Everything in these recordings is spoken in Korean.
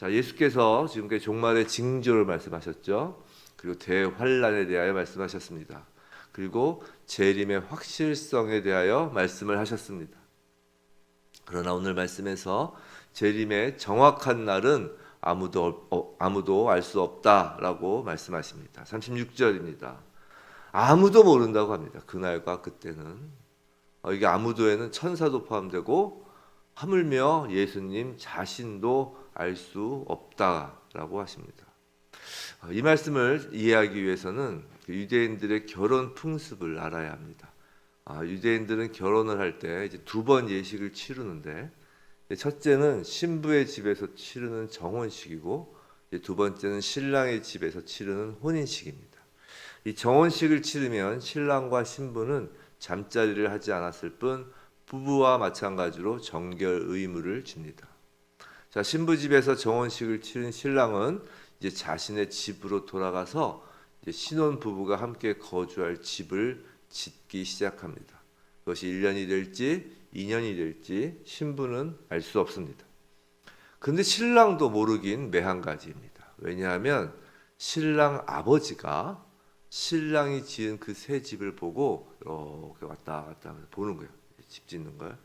자, 예수께서 지금까지 종말의 징조를 말씀하셨죠. 그리고 대환란에 대하여 말씀하셨습니다. 그리고 재림의 확실성에 대하여 말씀을 하셨습니다. 그러나 오늘 말씀에서 재림의 정확한 날은 아무도 어, 아무도 알 수 없다라고 말씀하십니다. 36절입니다. 아무도 모른다고 합니다. 그날과 그때는 어, 이게 아무도에는 천사도 포함되고 하물며 예수님 자신도 알 수 없다라고 하십니다. 어, 이 말씀을 이해하기 위해서는 그 유대인들의 결혼 풍습을 알아야 합니다. 아, 유대인들은 결혼을 할 때 이제 두 번 예식을 치르는데 첫째는 신부의 집에서 치르는 정혼식이고 두 번째는 신랑의 집에서 치르는 혼인식입니다. 이 정혼식을 치르면 신랑과 신부는 잠자리를 하지 않았을 뿐 부부와 마찬가지로 정결 의무를 집니다. 자, 신부 집에서 정혼식을 치른 신랑은 이제 자신의 집으로 돌아가서 신혼 부부가 함께 거주할 집을 짓기 시작합니다. 그것이 1년이 될지 2년이 될지 신부는 알 수 없습니다. 근데 신랑도 모르긴 매한 가지입니다. 왜냐하면 신랑 아버지가 신랑이 지은 그 새 집을 보고 이렇게 왔다 갔다 보는 거예요. 집 짓는 걸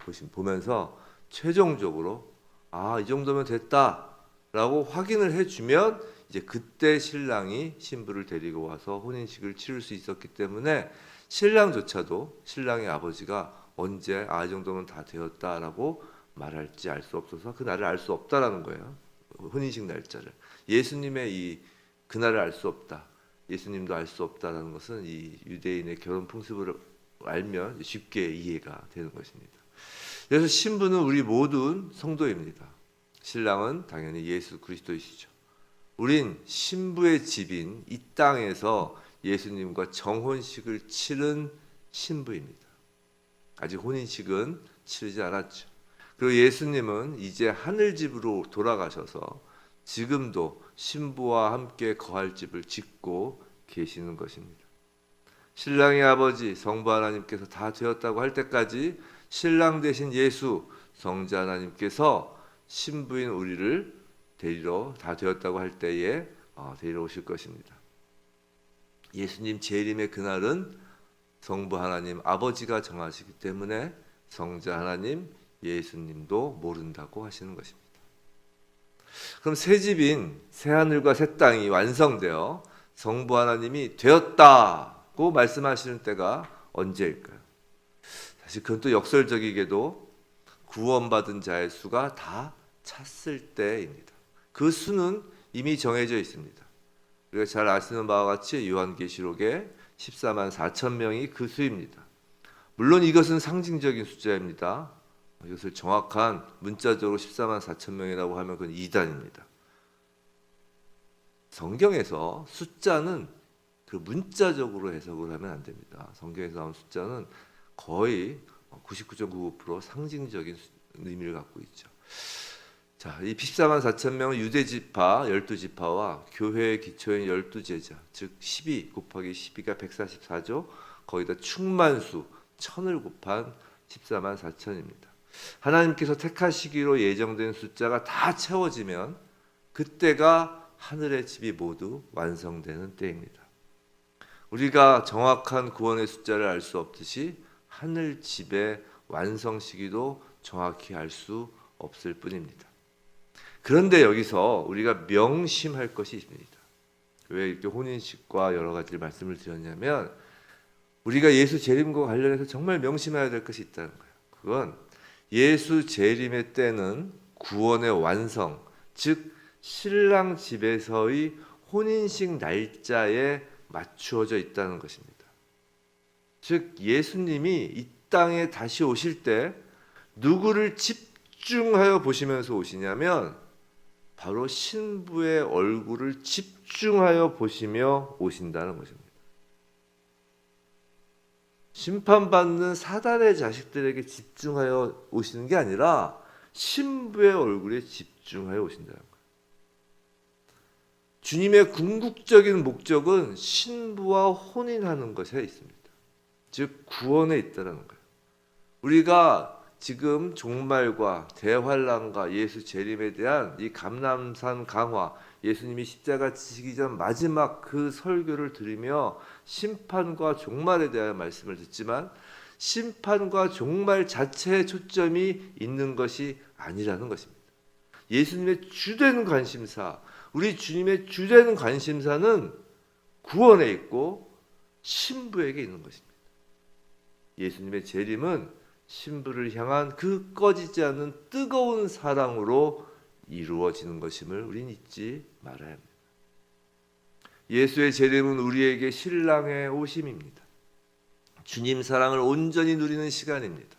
보시 보면서 최종적으로 아 이 정도면 됐다라고 확인을 해주면 이제 그때 신랑이 신부를 데리고 와서 혼인식을 치를 수 있었기 때문에 신랑조차도 신랑의 아버지가 언제 아 이 정도면 다 되었다라고 말할지 알 수 없어서 그 날을 알 수 없다라는 거예요. 혼인식 날짜를 예수님의 이 그날을 알 수 없다. 예수님도 알 수 없다라는 것은 이 유대인의 결혼 풍습을 알면 쉽게 이해가 되는 것입니다. 그래서 신부는 우리 모든 성도입니다. 신랑은 당연히 예수 그리스도이시죠. 우린 신부의 집인 이 땅에서 예수님과 정혼식을 치른 신부입니다. 아직 혼인식은 치르지 않았죠. 그리고 예수님은 이제 하늘 집으로 돌아가셔서 지금도 신부와 함께 거할 집을 짓고 계시는 것입니다. 신랑의 아버지 성부 하나님께서 다 되었다고 할 때까지 신랑 대신 예수 성자 하나님께서 신부인 우리를 데리러 다 되었다고 할 때에 어, 데리러 오실 것입니다. 예수님 재림의 그날은 성부 하나님 아버지가 정하시기 때문에 성자 하나님 예수님도 모른다고 하시는 것입니다. 그럼 새 집인 새 하늘과 새 땅이 완성되어 성부 하나님이 되었다고 말씀하시는 때가 언제일까요? 사실 그건 또 역설적이게도 구원받은 자의 수가 다 찼을 때입니다. 그 수는 이미 정해져 있습니다. 우리가 잘 아시는 바와 같이 요한계시록에 14만 4천 명이 그 수입니다. 물론 이것은 상징적인 숫자입니다. 이것을 정확한 문자적으로 14만 4천 명이라고 하면 그건 이단입니다. 성경에서 숫자는 그 문자적으로 해석을 하면 안 됩니다. 성경에서 나온 숫자는 거의 99.99% 상징적인 의미를 갖고 있죠. 자, 이 14만 4천 명은 유대 지파 12지파와 교회의 기초인 12제자, 즉 12 곱하기 12가 144죠. 거기다 충만수 천을 곱한 14만 4천입니다. 하나님께서 택하시기로 예정된 숫자가 다 채워지면 그때가 하늘의 집이 모두 완성되는 때입니다. 우리가 정확한 구원의 숫자를 알 수 없듯이 하늘 집의 완성 시기도 정확히 알 수 없을 뿐입니다. 그런데 여기서 우리가 명심할 것이 있습니다. 왜 이렇게 혼인식과 여러 가지 말씀을 드렸냐면 우리가 예수 재림과 관련해서 정말 명심해야 될 것이 있다는 거예요. 그건 예수 재림의 때는 구원의 완성, 즉 신랑 집에서의 혼인식 날짜에 맞추어져 있다는 것입니다. 즉 예수님이 이 땅에 다시 오실 때 누구를 집중하여 보시면서 오시냐면 바로 신부의 얼굴을 집중하여 보시며 오신다는 것입니다. 심판받는 사단의 자식들에게 집중하여 오시는 게 아니라 신부의 얼굴에 집중하여 오신다는 거예요. 주님의 궁극적인 목적은 신부와 혼인하는 것에 있습니다. 즉 구원에 있다는 거예요. 우리가 지금 종말과 대환란과 예수 재림에 대한 이 감남산 강화 예수님이 십자가 지시기 전 마지막 그 설교를 들으며 심판과 종말에 대한 말씀을 듣지만 심판과 종말 자체에 초점이 있는 것이 아니라는 것입니다. 예수님의 주된 관심사, 우리 주님의 주된 관심사는 구원에 있고 신부에게 있는 것입니다. 예수님의 재림은 신부를 향한 그 꺼지지 않는 뜨거운 사랑으로 이루어지는 것임을 우린 잊지 말아야 합니다. 예수의 재림은 우리에게 신랑의 오심입니다. 주님 사랑을 온전히 누리는 시간입니다.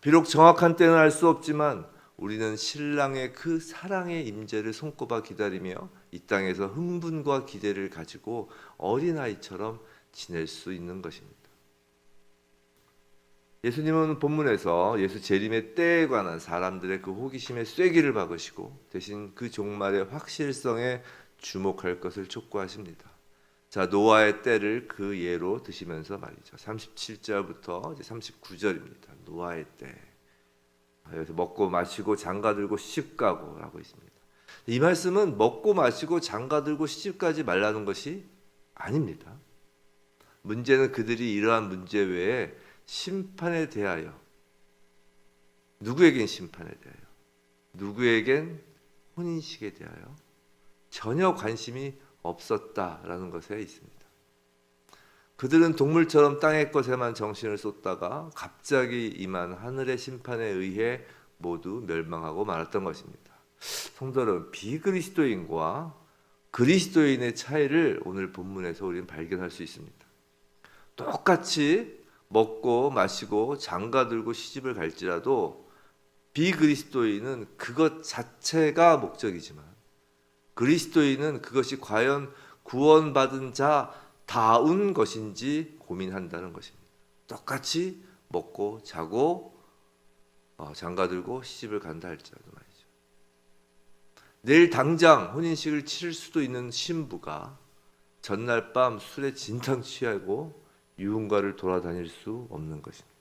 비록 정확한 때는 알 수 없지만 우리는 신랑의 그 사랑의 임재를 손꼽아 기다리며 이 땅에서 흥분과 기대를 가지고 어린아이처럼 지낼 수 있는 것입니다. 예수님은 본문에서 예수 재림의 때에 관한 사람들의 그 호기심에 쐐기를 박으시고 대신 그 종말의 확실성에 주목할 것을 촉구하십니다. 자, 노아의 때를 그 예로 드시면서 말이죠. 37절부터 이제 39절입니다. 노아의 때. 여기서 먹고 마시고 장가 들고 시집 가고라고 있습니다. 이 말씀은 먹고 마시고 장가 들고 시집 가지 말라는 것이 아닙니다. 문제는 그들이 이러한 문제 외에 심판에 대하여 누구에겐 심판에 대하여 누구에겐 혼인식에 대하여 전혀 관심이 없었다라는 것에 있습니다. 그들은 동물처럼 땅의 것에만 정신을 쏟다가 갑자기 임한 하늘의 심판에 의해 모두 멸망하고 말았던 것입니다. 성도는 비그리스도인과 그리스도인의 차이를 오늘 본문에서 우리는 발견할 수 있습니다. 똑같이 먹고 마시고 장가 들고 시집을 갈지라도 비그리스도인은 그것 자체가 목적이지만 그리스도인은 그것이 과연 구원받은 자 다운 것인지 고민한다는 것입니다. 똑같이 먹고 자고 어, 장가 들고 시집을 간다 할지라도 말이죠. 내일 당장 혼인식을 치를 수도 있는 신부가 전날 밤 술에 진탕 취하고 유흥가를 돌아다닐 수 없는 것입니다.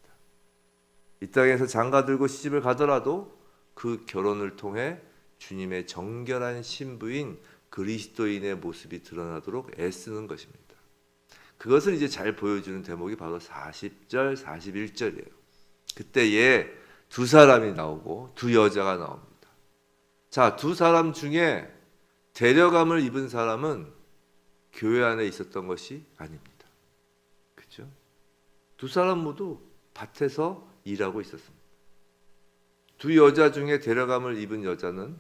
이 땅에서 장가 들고 시집을 가더라도 그 결혼을 통해 주님의 정결한 신부인 그리스도인의 모습이 드러나도록 애쓰는 것입니다. 그것을 이제 잘 보여주는 대목이 바로 40절, 41절이에요. 그때에 두 사람이 나오고 두 여자가 나옵니다. 자, 두 사람 중에 데려감을 입은 사람은 교회 안에 있었던 것이 아닙니다. 두 사람 모두 밭에서 일하고 있었습니다. 두 여자 중에 데려감을 입은 여자는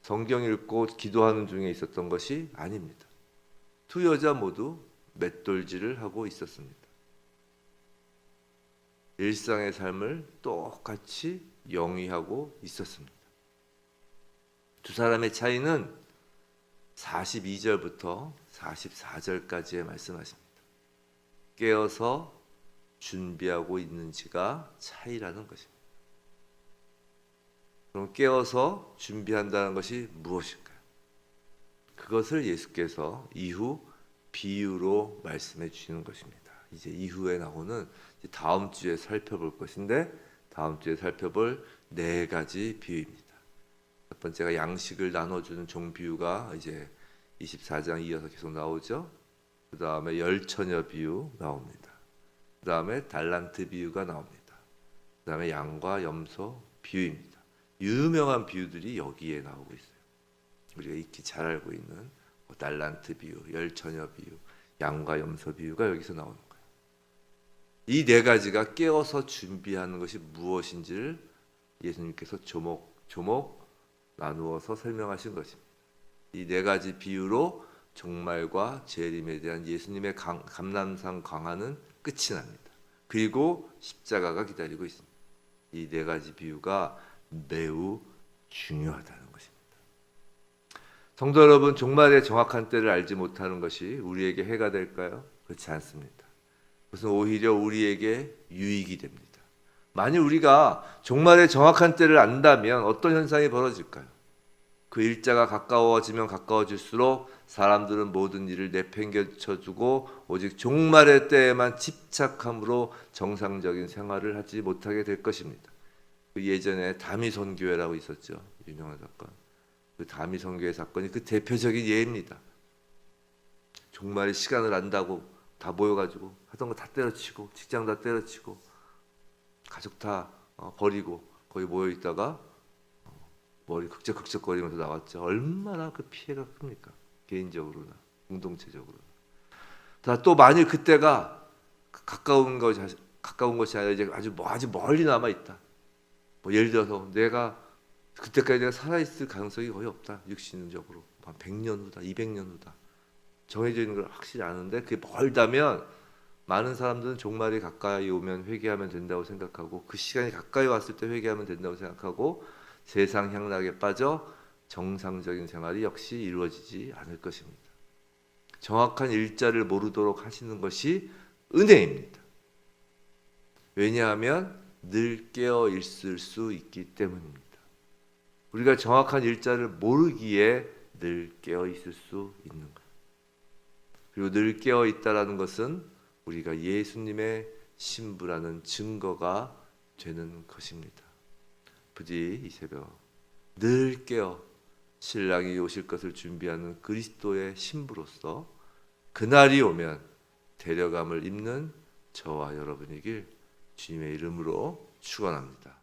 성경 읽고 기도하는 중에 있었던 것이 아닙니다. 두 여자 모두 맷돌질을 하고 있었습니다. 일상의 삶을 똑같이 영위하고 있었습니다. 두 사람의 차이는 42절부터 44절까지의 말씀하십니다. 깨어서 준비하고 있는지가 차이라는 것입니다. 그럼 깨어서 준비한다는 것이 무엇일까요? 그것을 예수께서 이후 비유로 말씀해 주시는 것입니다. 이제 이후에 나오는 다음 주에 살펴볼 것인데 다음 주에 살펴볼 네 가지 비유입니다. 첫 번째가 양식을 나눠주는 종 비유가 이제 24장 이어서 계속 나오죠. 그 다음에 열처녀 비유 나옵니다. 그 다음에 달란트 비유가 나옵니다. 그 다음에 양과 염소 비유입니다. 유명한 비유들이 여기에 나오고 있어요. 우리가 익히 잘 알고 있는 뭐 달란트 비유, 열처녀 비유, 양과 염소 비유가 여기서 나오는 거예요. 이 네 가지가 깨어서 준비하는 것이 무엇인지를 예수님께서 조목 조목 나누어서 설명하신 것입니다. 이 네 가지 비유로 종말과 재림에 대한 예수님의 강, 감남산 강화는 끝이 납니다. 그리고 십자가가 기다리고 있습니다. 이 네 가지 비유가 매우 중요하다는 것입니다. 성도 여러분, 종말의 정확한 때를 알지 못하는 것이 우리에게 해가 될까요? 그렇지 않습니다. 그것은 오히려 우리에게 유익이 됩니다. 만일 우리가 종말의 정확한 때를 안다면 어떤 현상이 벌어질까요? 그 일자가 가까워지면 가까워질수록 사람들은 모든 일을 내팽개쳐주고 오직 종말의 때에만 집착함으로 정상적인 생활을 하지 못하게 될 것입니다. 그 예전에 다미선 교회라고 있었죠. 유명한 사건. 그 다미선 교회 사건이 그 대표적인 예입니다. 종말의 시간을 안다고 다 모여가지고 하던 거 다 때려치고 직장 다 때려치고 가족 다 어, 버리고 거기 모여 있다가 어, 머리 극적극적거리면서 나왔죠. 얼마나 그 피해가 큽니까? 개인적으로나 공동체적으로. 자또 만일 그때가 가까운 것이 가까운 것이 아니라 이제 아주 뭐 아주 멀리 남아 있다. 뭐 예를 들어서 내가 그때까지 내가 살아 있을 가능성이 거의 없다. 육신적으로 한 100년 후다, 200년 후다. 정해져 있는 걸 확실히 아는데 그게 멀다면 많은 사람들은 종말이 가까이 오면 회개하면 된다고 생각하고 그 시간이 가까이 왔을 때 회개하면 된다고 생각하고 세상 향락에 빠져 정상적인 생활이 역시 이루어지지 않을 것입니다. 정확한 일자를 모르도록 하시는 것이 은혜입니다. 왜냐하면 늘 깨어 있을 수 있기 때문입니다. 우리가 정확한 일자를 모르기에 늘 깨어 있을 수 있는 거예요. 그리고 늘 깨어 있다라는 것은 우리가 예수님의 신부라는 증거가 되는 것입니다. 부디 이 새벽 늘 깨어 신랑이 오실 것을 준비하는 그리스도의 신부로서 그날이 오면 데려감을 입는 저와 여러분이길 주님의 이름으로 축원합니다.